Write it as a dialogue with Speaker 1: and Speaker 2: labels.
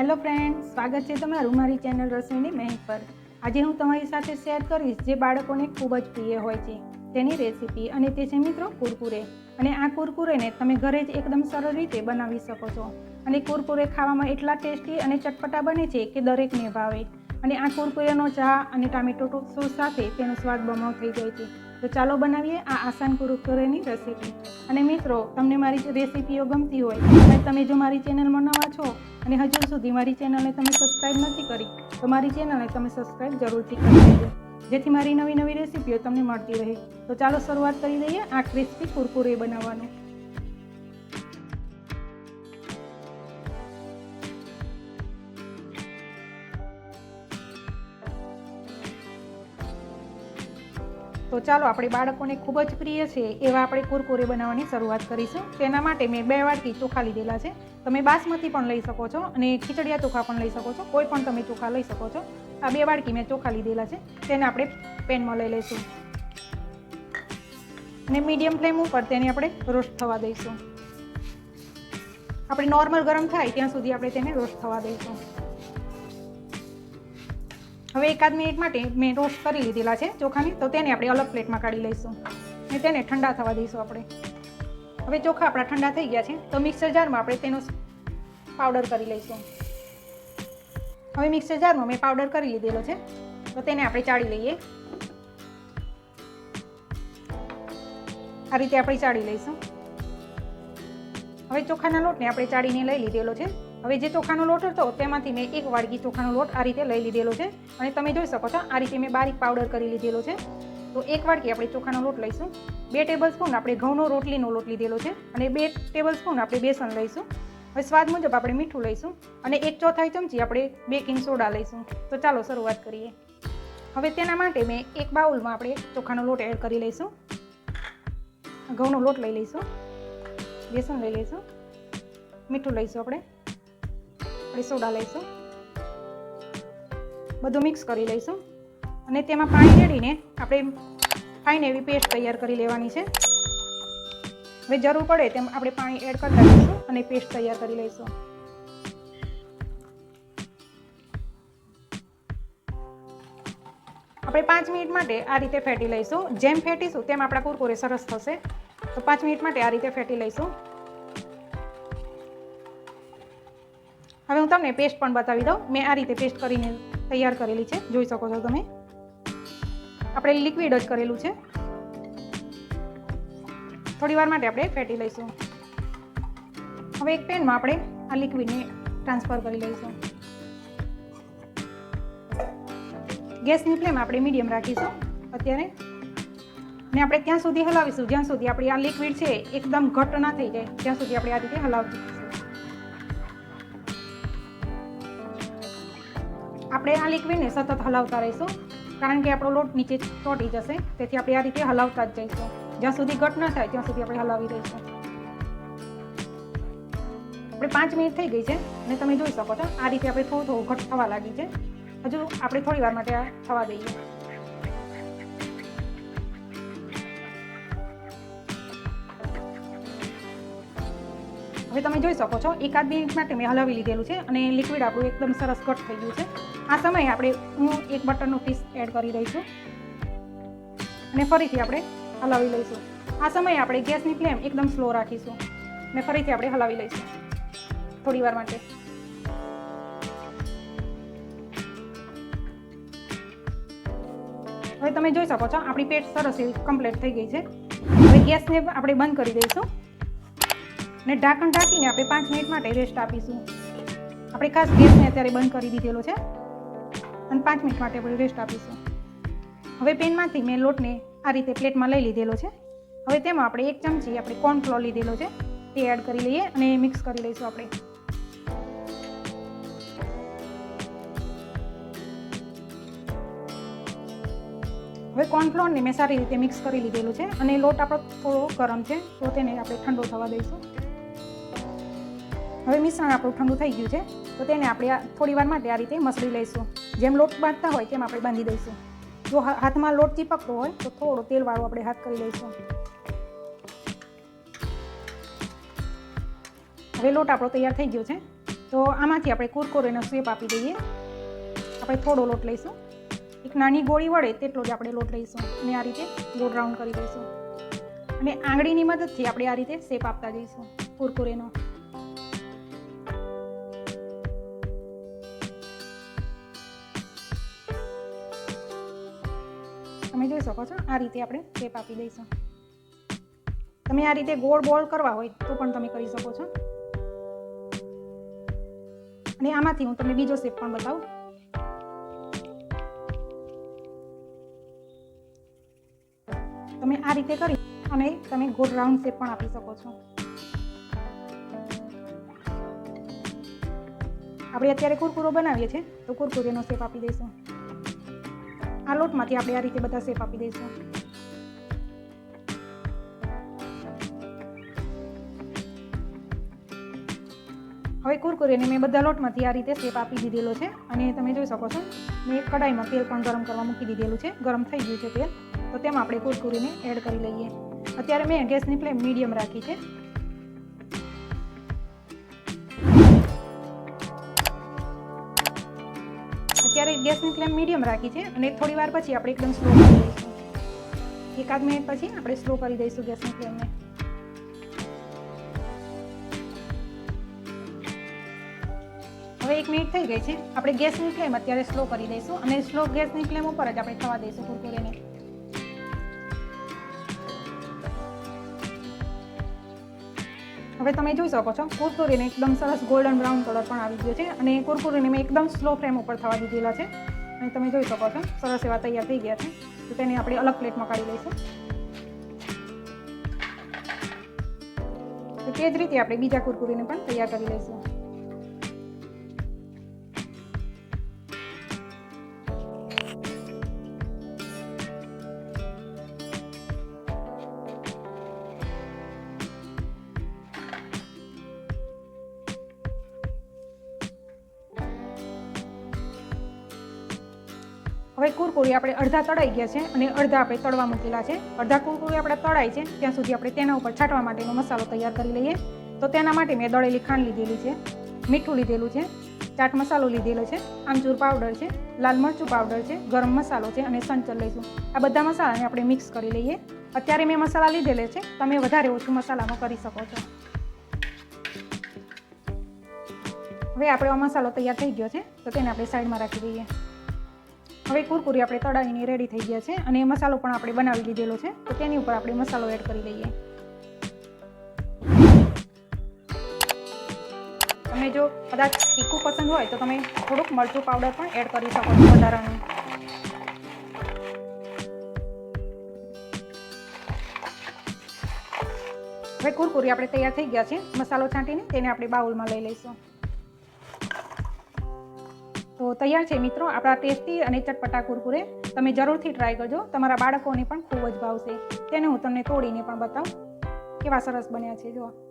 Speaker 1: Hello friend સ્વાગત છે તમારું મારી ચેનલ રસોઈની મહેક પર. આજે હું તમારી સાથે શેર કરીશ જે બાળકોને ખૂબ જ પ્રિય હોય છે. તેની રેસીપી અને તે છે મિત્રો કુરકુરે. અને આ કુરકુરેને તમે ઘરે જ એકદમ સરળ રીતે બનાવી શકો છો. અને કુરકુરે ખાવામાં એટલા ટેસ્ટી અને ચટપટા બને છે કે દરેકને ભાવે. અને આ કુરકુરેનો ચા અને ટામેટો સોસ સાથે તેનો સ્વાદ બમાવ થઈ જાય છે. તો ચાલો બનાવીએ આ આસાન કુરકુરેની રેસીપી અને મિત્રો, તમને મારી રેસીપીઓ ગમતી હોય અને તમે જો મારી ચેનલમાં નવા છો, અને હજુ સુધી મારી ચેનલને તમે સબસ્ક્રાઈબ નથી કરી, તો મારી ચેનલને તમે સબસ્ક્રાઈબ જરૂરથી કરી દેજો. જેથી મારી નવી નવી રેસીપીઓ તમને મળતી રહે. તો ચાલો શરૂઆત કરી દઈએ આ ક્રિસ્પી કુરકુરે બનાવવાનું. તો ચાલો, આપણે બાળકોને ખૂબ જ પ્રિય છે એવા આપણે કુરકુરે બનાવવાની શરૂઆત કરીશું. તેના માટે મેં બે વાટકી ચોખા લીધેલા છે. તમે બાસમતી પણ લઈ શકો છો અને ખીચડિયા ચોખા પણ લઈ શકો છો. કોઈ પણ તમે ચોખા લઈ શકો છો. આ બે વાટકી મેં ચોખા લીધેલા છે. તેને આપણે પેનમાં લઈ લઈશું. અને મીડિયમ ફ્લેમ ઉપર તેને આપણે રોસ્ટ થવા દઈશું. આપણે નોર્મલ ગરમ થાય ત્યાં સુધી આપણે તેને રોસ્ટ થવા દઈશું. હવે એકાદ મિનિટ માટે મેં રોસ્ટ કરી લીધેલા છે ચોખાની, તો તેને આપણે અલગ પ્લેટમાં કાઢી લઈશું. અને તેને ઠંડા થવા દઈશું આપણે. હવે ચોખા આપણા ઠંડા થઈ ગયા છે, તો મિક્સર જારમાં આપણે તેનો પાવડર કરી લઈશું. હવે મિક્સર જારમાં મેં પાવડર કરી લીધેલો છે, તો તેને આપણે ચાળી લઈએ. આ રીતે આપણે ચાળી લઈશું. હવે ચોખાના લોટને આપણે ચાળીને લઈ લીધેલો છે. હવે જે ચોખાનો લોટ હતો, તેમાંથી મેં એક વાડકી ચોખાનો લોટ આ રીતે લઈ લીધેલો છે. અને તમે જોઈ શકો છો, આ રીતે મેં બારીક પાવડર કરી લીધેલો છે. તો એક વાડકી આપણે ચોખાનો લોટ લઈશું. બે ટેબલ સ્પૂન આપણે ઘઉંનો રોટલીનો લોટ લીધેલો છે અને બે ટેબલ સ્પૂન આપણે બેસન લઈશું. હવે સ્વાદ મુજબ આપણે મીઠું લઈશું અને એક ચોથાઈ ચમચી આપણે બેકિંગ સોડા લઈશું. તો ચાલો શરૂઆત કરીએ. હવે તેના માટે મેં એક બાઉલમાં આપણે ચોખાનો લોટ એડ કરી લઈશું. ઘઉંનો લોટ લઈ લઈશું. બેસન લઈ લઈશું. મીઠું લઈશું આપણે. આપણે સોડા લઈશું. બધું મિક્સ કરી લઈશું. અને તેમાં પાણી રેડીને આપણે ફાઇન એવી પેસ્ટ તૈયાર કરી લેવાની છે. હવે જરૂર પડે તેમ આપણે પાણી એડ કરતા જઈશું અને પેસ્ટ તૈયાર કરી લઈશું. આપણે પાંચ મિનિટ માટે આ રીતે ફેટી લઈશું. જેમ ફેટીશું તેમ આપણા કુરકુરે સરસ થશે. તો પાંચ મિનિટ માટે આ રીતે ફેટી લઈશું. હવે હું તમને પેસ્ટ પણ બતાવી દઉં. મેં આ રીતે પેસ્ટ કરીને તૈયાર કરેલી છે. જોઈ શકો છો તમે. આપણે લિક્વિડ જ કરેલું છે. થોડી વાર માટે આપણે ફેટી લઈશું. હવે એક પેનમાં આપણે આ લિક્વિડને ટ્રાન્સફર કરી લઈશું. ગેસની ફ્લેમ આપણે મીડિયમ રાખીશું અત્યારે. ને આપણે ત્યાં સુધી હલાવીશું? જ્યાં સુધી આપણી આ લિક્વિડ છે, એકદમ ઘટ ના થઈ જાય, ત્યાં સુધી આપણે આ રીતે હલાવતી આપણે આ લિક્વિડને સતત હલાવતા રહીશું, કારણ કે આપણો લોટ નીચે ચોટી જશે, તેથી આપણે આ રીતે હલાવતા જ જઈશું. જ્યાં સુધી ઘટ ન થાય, ત્યાં સુધી આપણે હલાવી રહીશું આપણે પાંચ મિનિટ થઈ ગઈ છે અને તમે જોઈ શકો છો, આ રીતે આપણે થોડું થોડું ઘટ થવા લાગી છે. હજુ આપણે થોડી વાર માટે થવા દઈએ. હવે તમે જોઈ શકો છો એકાદ મિનિટ માટે મેં હલાવી લીધેલું છે અને લિક્વિડ આપણું એકદમ સરસ કટ થઈ ગયું છે. આ સમયે આપણે હું એક બટરનો પીસ એડ કરી દઈશું અને ફરીથી આપણે હલાવી લઈશું. આ સમયે આપણે ગેસની ફ્લેમ એકદમ સ્લો રાખીશું. અને ફરીથી આપણે હલાવી લઈશું. થોડી વાર માટે. હવે તમે જોઈ શકો છો, આપણી પેટ સરસ એવી કમ્પ્લીટ થઈ ગઈ છે. હવે ગેસને આપણે બંધ કરી દઈશું. અને ઢાંકણ ઢાંકીને આપણે પાંચ મિનિટ માટે રેસ્ટ આપીશું. આપણે ખાસ ગેસને અત્યારે બંધ કરી દીધેલો છે. અને પાંચ મિનિટ માટે આપણે રેસ્ટ આપીશું. હવે પેનમાંથી મેં લોટને આ રીતે પ્લેટમાં લઈ લીધેલો છે. હવે તેમાં આપણે એક ચમચી આપણે કોર્નફ્લોર લીધેલો છે. તે એડ કરી લઈએ અને મિક્સ કરી લઈશું આપણે. હવે કોર્નફ્લોરને મેં સારી રીતે મિક્સ કરી લીધેલું છે અને લોટ આપણો થોડો ગરમ છે, તો તેને આપણે ઠંડો થવા દઈશું. હવે મિશ્રણ આપણું ઠંડુ થઈ ગયું છે, તો તેને આપણે થોડી વાર માટે આ રીતે મસળી લઈશું. જેમ લોટ બાંધતા હોય તેમ આપણે બાંધી દઈશું. જો હાથમાં લોટ ચીપકતો હોય, તો થોડો તેલવાળો આપણે હાથ કરી લઈશું. હવે લોટ આપણો તૈયાર થઈ ગયો છે, તો આમાંથી આપણે કુરકુરેનો શેપ આપી દઈએ. આપણે થોડો લોટ લઈશું. એક નાની ગોળી વડે તેટલો જ આપણે લોટ લઈશું. અને આ રીતે ગોળ રાઉન્ડ કરી દઈશું. અને આંગળીની મદદથી આપણે આ રીતે શેપ આપતા જઈશું, કુરકુરેનો. જોઈ શકો છો. આ રીતે આપણે શેપ આપી દઈશું. તમે આ રીતે ગોળ બોલ કરવા હોય તો પણ તમે કરી શકો છો. અને આમાંથી હું તમને બીજો શેપ પણ બતાવું. તમે આ રીતે કરી અને તમે ગોળ રાઉન્ડ શેપ પણ આપી શકો છો. આપણે અત્યારે કુરકુરો બનાવીએ છીએ, તો કુરકુરેનો શેપ આપી દઈશું. આ લોટમાંથી આપણે આ રીતે બધા શેપ આપી દઈશું. હવે કુરકુરીને મેં બધા લોટમાંથી આ રીતે શેપ આપી દીધેલો છે અને તમે જોઈ શકો છો, મેં એક કડાઈમાં તેલ પણ ગરમ કરવા મૂકી દીધેલું છે. ગરમ થઈ ગયું છે તેલ. તો તેમાં આપણે કુરકુરીને એડ કરી લઈએ. અત્યારે મેં ગેસની ફ્લેમ મીડિયમ રાખી છે. અત્યારે ગેસની ફ્લેમ મીડિયમ રાખી છે અને થોડી વાર પછી આપણે એકદમ સ્લો કરી દઈશું. એકાદ મિનિટ પછી આપણે સ્લો કરી દઈશું ગેસની ફ્લેમને. હવે એક મિનિટ થઈ ગઈ છે. આપણે ગેસની ફ્લેમ અત્યારે સ્લો કરી દઈશું અને સ્લો ગેસની ફ્લેમ ઉપર જ આપણે થવા દઈશું કુરકુરેને. હવે તમે જોઈ શકો છો કુરકુરીને એકદમ સરસ ગોલ્ડન બ્રાઉન કલર પણ આવી ગયો છે અને કુરકુરીને મેં એકદમ સ્લો ફ્લેમ ઉપર થવા દીધેલા છે. અને તમે જોઈ શકો છો, સરસ એવા તૈયાર થઈ ગયા છે. તો તેને આપણે અલગ પ્લેટમાં કાઢી લઈશું. તો તે જ રીતે આપણે બીજા કુરકુરીને પણ તૈયાર કરી લઈશું. હવે કુરકુરી આપણે અડધા તળાઈ ગયા છે અને અડધા આપણે તળવા મૂકેલા છે. અડધા કુરકુરી આપણે તળાય છે, ત્યાં સુધી આપણે તેના ઉપર છાંટવા માટેનો મસાલો તૈયાર કરી લઈએ. તો તેના માટે મેં દળેલી ખાંડ લીધેલી છે, મીઠું લીધેલું છે, ચાટ મસાલો લીધેલો છે, આમચૂર પાવડર છે, લાલ મરચું પાવડર છે, ગરમ મસાલો છે અને સંચર લઈશું. આ બધા મસાલાને આપણે મિક્સ કરી લઈએ. અત્યારે મેં મસાલા લીધેલે છે, તમે વધારે ઓછું મસાલામાં કરી શકો છો. હવે આપણે મસાલો તૈયાર થઈ ગયો છે, તો તેને આપણે સાઈડમાં રાખી દઈએ. હવે કુરકુરી આપણે તળાવીને રેડી થઈ ગયા છે અને મસાલો પણ આપણે બનાવી લીધેલો છે. તો તેની ઉપર આપણે મસાલો એડ કરી લઈએ તમે જો કદાચ તીખું પસંદ હોય તો તમે થોડુંક મરચું પાવડર પણ એડ કરી શકો છો વધારાનું. હવે કુરકુરી આપણે તૈયાર થઈ ગયા છે. મસાલો છાંટીને તેને આપણે બાઉલમાં લઈ લઈશું. તો તૈયાર છે મિત્રો, આપણા ટેસ્ટી અને ચટપટા કુરકુરે. તમે જરૂરથી ટ્રાય કરજો. તમારા બાળકોને પણ ખૂબ જ ભાવશે. તેને હું તમને તોડીને પણ બતાવું. કેવા સરસ બન્યા છે જો